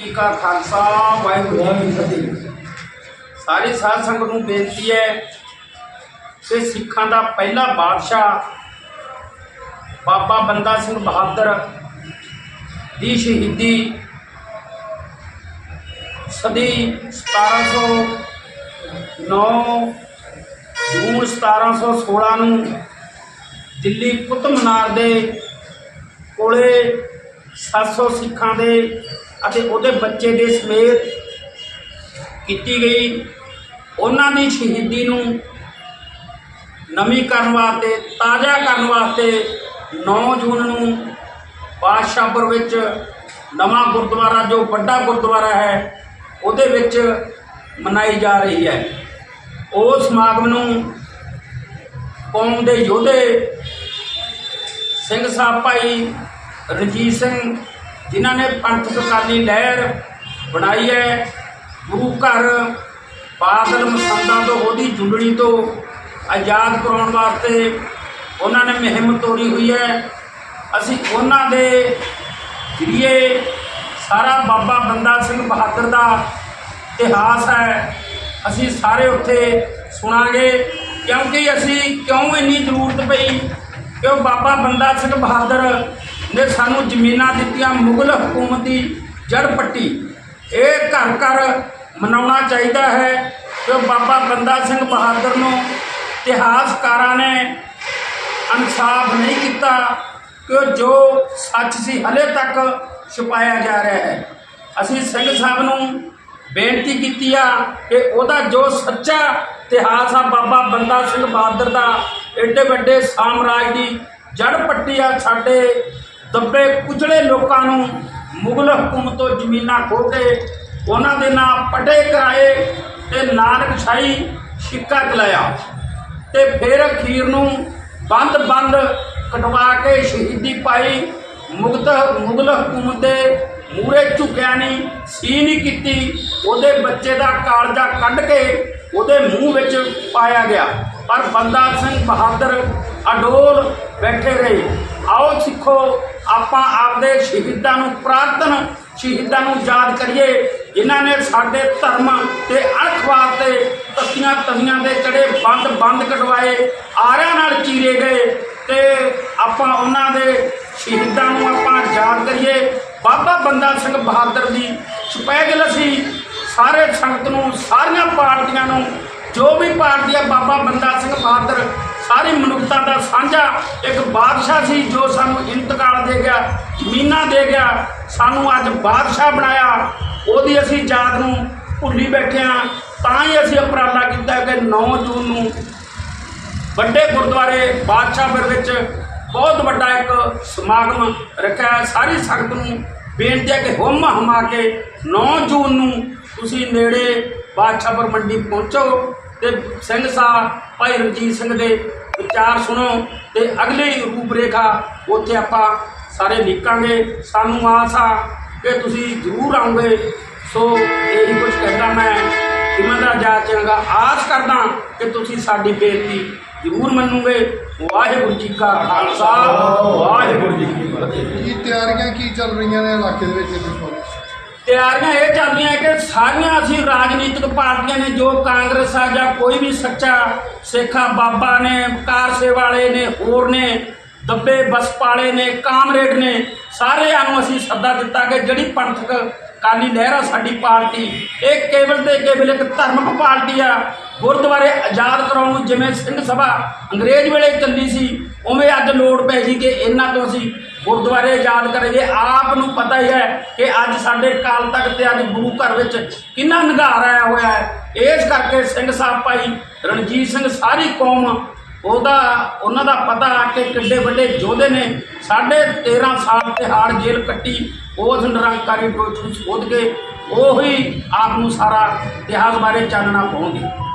ਜੀ ਕਾ ਖਾਲਸਾ, ਵਾਹਿਗੁਰੂ ਜੀ ਕੀ ਫਤਿਹ। ਸਾਰੀ ਸਾਧ ਸੰਗਤ ਨੂੰ ਬੇਨਤੀ ਹੈ ਕਿ ਸਿੱਖਾਂ ਦਾ ਪਹਿਲਾ ਬਾਦਸ਼ਾਹ ਬਾਬਾ ਬੰਦਾ ਸਿੰਘ ਬਹਾਦਰ ਦੀ ਸ਼ਹੀਦੀ ਸਦੀ 1709 ਜੂਨ 1716 ਨੂੰ ਦਿੱਲੀ ਕੁਤਬ ਮਨਾਰ ਦੇ ਕੋਲੇ 700 ਸਿੱਖਾਂ ਦੇ ਅਤੇ ਉਹਦੇ ਬੱਚੇ ਦੇ ਸਮੇਤ ਕੀਤੀ ਗਈ। ਉਹਨਾਂ ਦੀ ਸ਼ਹੀਦੀ ਨੂੰ ਨਵੀਂ ਕਰਨ ਵਾਸਤੇ, ਤਾਜ਼ਾ ਕਰਨ ਵਾਸਤੇ 9 ਜੂਨ ਨੂੰ ਬਾਦਸ਼ਾਹਪੁਰ ਵਿੱਚ ਨਵਾਂ ਗੁਰਦੁਆਰਾ, ਜੋ ਵੱਡਾ ਗੁਰਦੁਆਰਾ ਹੈ, ਉਹਦੇ ਵਿੱਚ ਮਨਾਈ ਜਾ ਰਹੀ ਹੈ। ਉਸ ਸਮਾਗਮ ਨੂੰ ਕੌਮ ਦੇ ਯੋਧੇ ਸਿੰਘ ਸਾਹਿਬ ਭਾਈ ਰਣਜੀਤ ਸਿੰਘ ਜਿਨ੍ਹਾਂ ਨੇ ਪੰਥ ਅਕਾਲੀ ਲਹਿਰ ਬਣਾਈ ਹੈ, ਗੁਰੂ ਘਰ ਬਾਦਲ ਮਸੰਦਾਂ ਤੋਂ, ਉਹਦੀ ਜੁੰਡਣੀ ਤੋਂ ਆਜ਼ਾਦ ਕਰਾਉਣ ਵਾਸਤੇ ਉਹਨਾਂ ਨੇ ਮੁਹਿੰਮ ਤੋਰੀ ਹੋਈ ਹੈ। ਅਸੀਂ ਉਹਨਾਂ ਦੇ ਜਰੀਏ ਸਾਰਾ ਬਾਬਾ ਬੰਦਾ ਸਿੰਘ ਬਹਾਦਰ ਦਾ ਇਤਿਹਾਸ ਹੈ, ਅਸੀਂ ਸਾਰੇ ਉੱਥੇ ਸੁਣਾਂਗੇ। ਕਿਉਂਕਿ ਅਸੀਂ ਕਿਉਂ ਇੰਨੀ ਜ਼ਰੂਰਤ ਪਈ ਕਿ ਉਹ ਬਾਬਾ ਬੰਦਾ ਸਿੰਘ ਬਹਾਦਰ ਨੇ ਸਾਨੂੰ ਜ਼ਮੀਨਾਂ ਦਿੱਤੀਆਂ, ਮੁਗਲ ਹਕੂਮਤ ਦੀ ਜੜ ਪੱਟੀ, ਇਹ ਘਰ ਘਰ ਮਨਾਉਣਾ ਚਾਹੀਦਾ ਹੈ ਕਿ ਬਾਬਾ ਬੰਦਾ ਸਿੰਘ ਬਹਾਦਰ ਨੂੰ ਇਤਿਹਾਸਕਾਰਾਂ ਨੇ ਇਨਸਾਫ ਨਹੀਂ ਕੀਤਾ ਕਿ ਜੋ ਸੱਚ ਸੀ, ਹਲੇ ਤੱਕ ਛੁਪਾਇਆ ਜਾ ਰਿਹਾ ਹੈ। ਅਸੀਂ ਸਿੰਘ ਸਾਹਿਬ ਨੂੰ ਬੇਨਤੀ ਕੀਤੀ ਆ ਕਿ ਉਹਦਾ ਜੋ ਸੱਚਾ ਇਤਿਹਾਸ ਆ, ਬਾਬਾ ਬੰਦਾ ਸਿੰਘ ਬਹਾਦਰ ਦਾ, ਏਡੇ ਵੱਡੇ ਸਾਮਰਾਜ ਦੀ ਜੜ ਪੱਟੀ ਆ ਸਾਡੇ ਦੱਬੇ ਕੁਚਲੇ ਲੋਕਾਂ ਨੂੰ ਮੁਗਲ ਹਕੂਮਤ ਤੋਂ ਜ਼ਮੀਨਾਂ ਖੋਹ ਕੇ ਉਹਨਾਂ ਦੇ ਨਾਂ ਪਟੇ ਕਰਾਏ ਤੇ ਨਾਨਕਸ਼ਾਹੀ ਸਿੱਕਾ ਚਲਾਇਆ ਤੇ ਫਿਰ ਅਖੀਰ ਨੂੰ ਬੰਦ ਬੰਦ ਕਟਵਾ ਕੇ ਸ਼ਹੀਦੀ ਪਾਈ। ਮੁਗਤ ਮੁਗਲ ਹਕੂਮਤ ਦੇ ਮੂਰੇ ਝੁਕਿਆ ਨਹੀਂ ਸੀ ਨਹੀਂ ਕੀਤੀ। ਉਹਦੇ ਬੱਚੇ ਦਾ ਕਾਲਜਾ ਕੱਢ ਕੇ ਉਹਦੇ ਮੂੰਹ ਵਿੱਚ ਪਾਇਆ ਗਿਆ। ਪਰ ਬੰਦਾ ਸਿੰਘ ਬਹਾਦਰ ਅਡੋਲ ਬੈਠੇ ਰਹੇ। ਆਓ ਸਿੱਖੋ ਆਪਾਂ ਆਪਦੇ ਸ਼ਹੀਦਾਂ ਨੂੰ ਪ੍ਰਾਰਥਨ, ਸ਼ਹੀਦਾਂ ਨੂੰ ਯਾਦ ਕਰੀਏ। ਜਿਨ੍ਹਾਂ ਨੇ ਸਾਡੇ ਧਰਮ ਤੇ ਅਣਖਵਾਰ ਤੇ ਤਸੀਆਂ ਤਵੀਆਂ ਦੇ ਚੜੇ ਬੰਦ ਬੰਦ ਕਟਵਾਏ, ਆਰਿਆਂ ਨਾਲ ਚੀਰੇ ਗਏ ਤੇ ਆਪਾਂ ਉਹਨਾਂ ਦੇ ਸ਼ਹੀਦਾਂ ਨੂੰ ਆਪਾਂ ਯਾਦ ਕਰੀਏ। ਬਾਬਾ ਬੰਦਾ ਸਿੰਘ ਬਹਾਦਰ ਦੀ ਸਪੈਸ਼ਲ ਅਸੀਂ ਸਾਰੇ ਸੰਗਤ ਨੂੰ, ਸਾਰੀਆਂ ਪਾਰਟੀਆਂ ਨੂੰ, ਜੋ ਵੀ ਪਾਰਟੀ ਆ, ਬਾਬਾ ਬੰਦਾ ਸਿੰਘ ਬਹਾਦਰ ਸਾਰੀ ਮਨੁੱਖਤਾ ਦਾ ਸਾਂਝਾ ਇੱਕ ਬਾਦਸ਼ਾਹ ਸੀ ਜੋ ਸਾਨੂੰ ਇੰਤਕਾਲ ਦੇ ਗਿਆ ਜ਼ਮੀਨਾਂ ਦੇ ਗਿਆ, ਸਾਨੂੰ ਅੱਜ ਬਾਦਸ਼ਾਹ ਬਣਾਇਆ। ਉਹਦੀ ਅਸੀਂ ਯਾਦ ਨੂੰ ਭੁੱਲੀ ਬੈਠੇ ਹਾਂ ਤਾਂ ਹੀ ਅਸੀਂ ਉਪਰਾਲਾ ਕੀਤਾ ਕਿ 9 ਜੂਨ ਨੂੰ ਵੱਡੇ ਗੁਰਦੁਆਰੇ ਬਾਦਸ਼ਾਹਪੁਰ ਵਿੱਚ ਬਹੁਤ ਵੱਡਾ ਇੱਕ ਸਮਾਗਮ ਰੱਖਿਆ ਸਾਰੀ ਸੰਗਤ ਨੂੰ ਬੇਨਤੀ ਹੈ ਕਿ ਹੁਮ ਹਮਾ ਕੇ 9 ਜੂਨ ਨੂੰ ਤੁਸੀਂ ਨੇੜੇ ਬਾਦਸ਼ਾਹਪੁਰ ਮੰਡੀ ਪਹੁੰਚੋ ਤੇ ਸਿੰਘ ਸਾਹਿਬ ਭਾਈ ਰਣਜੀਤ ਸਿੰਘ ਦੇ ਵਿਚਾਰ ਸੁਣੋ ਤੇ ਅਗਲੀ ਰੂਪਰੇਖਾ ਉੱਥੇ ਆਪਾਂ ਸਾਰੇ ਲਿਖਾਂਗੇ ਸਾਨੂੰ ਆਸ ਆ ਕਿ ਤੁਸੀਂ ਜ਼ਰੂਰ ਆਉਂਗੇ ਸੋ ਇਹੀ ਕੁਝ ਕਹਿੰਦਾ ਮੈਂ ਇਮੰਦਾ ਜਾ ਚੰਗਾ ਆਸ ਕਰਦਾ ਕਿ ਤੁਸੀਂ ਸਾਡੀ ਬੇਨਤੀ ਜ਼ਰੂਰ ਮੰਨੂਗੇ। ਵਾਹਿਗੁਰੂ ਜੀ ਕਾ ਖਾਲਸਾ ਵਾਹਿਗੁਰੂ ਜੀ ਕੀ ਫਤਿਹ। ਕੀ ਤਿਆਰੀਆਂ ਕੀ ਚੱਲ ਰਹੀਆਂ ਨੇ ਇਲਾਕੇ ਦੇ ਵਿੱਚ? ਇਸ ਤਿਆਰੀਆਂ ਇਹ ਚੱਲਦੀਆਂ ਕਿ ਸਾਰੀਆਂ ਅਸੀਂ ਰਾਜਨੀਤਿਕ ਪਾਰਟੀਆਂ ਨੇ, ਜੋ ਕਾਂਗਰਸ ਆ ਜਾਂ ਕੋਈ ਵੀ ਸੱਚਾ ਸੇਖਾ ਬਾਬਾ ਨੇ ਕਾਰਸੇ ਵਾਲੇ ਨੇ, ਹੋਰ ਨੇ, ਦੱਬੇ ਬਸਪਾਲੇ ਨੇ, ਕਾਮਰੇਡ ਨੇ, ਸਾਰਿਆਂ ਨੂੰ ਅਸੀਂ ਸੱਦਾ ਦਿੱਤਾ ਕਿ ਜਿਹੜੀ ਪੰਥਕ ਕਾਲੀ ਲਹਿਰਾ ਸਾਡੀ ਪਾਰਟੀ, ਇਹ ਕੇਵਲ ਤੇ ਕੇਵਲ ਇੱਕ ਧਰਮਕ ਪਾਰਟੀ ਆ। ਗੁਰਦੁਆਰੇ ਆਜ਼ਾਦ ਕਰਾਉਣ ਨੂੰ ਜਿਵੇਂ ਸਿੰਘ ਸਭਾ ਅੰਗਰੇਜ਼ ਵੇਲੇ ਚੱਲੀ ਸੀ, ਉਵੇਂ ਅੱਜ ਲੋੜ ਪੈ ਗਈ ਕਿ ਇਹਨਾਂ ਤੋਂ ਅਸੀਂ ਗੁਰਦੁਆਰੇ ਯਾਦ ਕਰੀਏ ਆਪ ਨੂੰ ਪਤਾ ਹੀ ਹੈ ਕਿ ਅੱਜ ਸਾਡੇ ਕਾਲ ਤੱਕ ਤੇ ਅੱਜ ਗੁਰੂ ਘਰ ਵਿੱਚ ਕਿੰਨਾ ਨਿਘਾਰ ਆਇਆ ਹੋਇਆ ਹੈ। ਇਸ ਕਰਕੇ ਸਿੰਘ ਸਾਹਿਬ ਭਾਈ ਰਣਜੀਤ ਸਿੰਘ ਸਾਰੀ ਕੌਮ, ਉਹਦਾ, ਉਹਨਾਂ ਦਾ ਪਤਾ ਕਿ ਕਿੱਡੇ ਵੱਡੇ ਯੋਧੇ ਨੇ। ਸਾਢੇ 13 ਸਾਲ ਤੇ ਹਾਰ ਜੇਲ੍ਹ ਕੱਟੀ, ਉਸ ਨਿਰੰਕਾਰੀ ਡੋਚ ਨੂੰ ਸੋਧ ਕੇ, ਉਹੀ ਆਪ ਨੂੰ ਸਾਰਾ ਇਤਿਹਾਸ ਬਾਰੇ ਚਾਨਣਾ ਪਾਉਂਦੇ